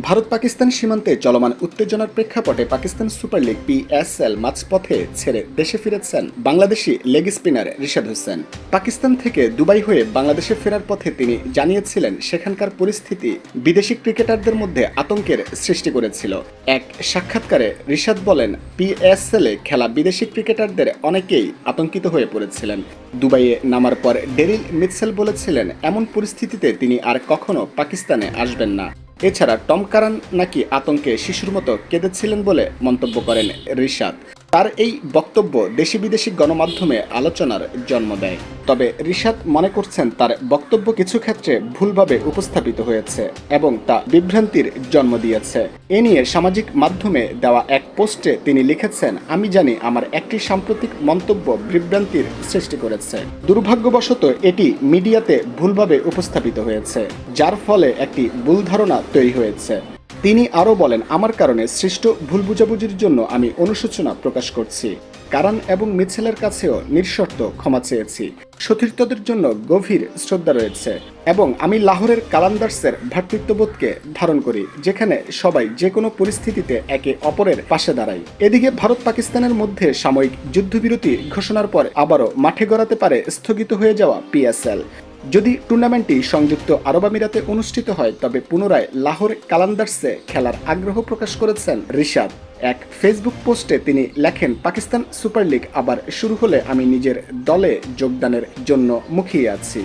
ভারত পাকিস্তান সীমান্তে চলমান উত্তেজনার প্রেক্ষাপটে পাকিস্তান সুপার লিগ পিএসএল মাঝপথে ছেড়ে দেশে ফিরেছেন বাংলাদেশি লেগ স্পিনার রিশাদ হোসেন। পাকিস্তান থেকে দুবাই হয়ে বাংলাদেশে ফেরার পথে তিনি জানিয়েছিলেন, সেখানকার পরিস্থিতি বিদেশি ক্রিকেটারদের মধ্যে আতঙ্কের সৃষ্টি করেছিল। এক সাক্ষাৎকারে রিশাদ বলেন, পিএসএল খেলা বিদেশি ক্রিকেটারদের অনেকেই আতঙ্কিত হয়ে পড়েছিলেন। দুবাইয়ে নামার পর ডেরিল মিৎসেল বলেছিলেন, এমন পরিস্থিতিতে তিনি আর কখনো পাকিস্তানে আসবেন না। এছাড়া টম কারান নাকি আতঙ্কে শিশুর মতো কেঁদেছিলেন বলে মন্তব্য করেন রিশাদ। তার এই বক্তব্য দেশি বিদেশি গণমাধ্যমে আলোচনার জন্ম দেয়। তবে রিশাদ মনে করছেন তার বক্তব্য কিছু ক্ষেত্রে ভুলভাবে উপস্থাপিত হয়েছে এবং তা বিভ্রান্তির জন্ম দিয়েছে। এ নিয়ে সামাজিক মাধ্যমে দেওয়া এক পোস্টে তিনি লিখেছেন, আমি জানি আমার একটি সাম্প্রতিক মন্তব্য বিভ্রান্তির সৃষ্টি করেছে। দুর্ভাগ্যবশত এটি মিডিয়াতে ভুলভাবে উপস্থাপিত হয়েছে, যার ফলে একটি ভুল ধারণা তৈরি হয়েছে। তিনি আরও বলেন, আমার কারণে সৃষ্ট ভুল বুঝাবুঝির জন্য আমি অনুশোচনা প্রকাশ করছি। কারান এবং মিছেলের কাছেও নিঃশর্ত ক্ষমা চেয়েছি। সতীর্থদের জন্য গভীর শ্রদ্ধা রয়েছে এবং আমি লাহোরের কালান্দার্সের ভ্রাতৃত্ববোধকে ধারণ করি, যেখানে সবাই যে কোনো পরিস্থিতিতে একে অপরের পাশে দাঁড়ায়। এদিকে ভারত পাকিস্তানের মধ্যে সাময়িক যুদ্ধবিরতি ঘোষণার পর আবারও মাঠে গড়াতে পারে স্থগিত হয়ে যাওয়া পিএসএল যদি টুর্নামেন্টটি সংযুক্ত আরব আমিরাতে অনুষ্ঠিত হয়, তবে পুনরায় লাহোর কালান্দার্সে খেলার আগ্রহ প্রকাশ করেছেন ঋষাদ এক ফেসবুক পোস্টে তিনি লেখেন, পাকিস্তান সুপার লিগ আবার শুরু হলে আমি নিজের দলে যোগদানের জন্য মুখিয়ে আছি।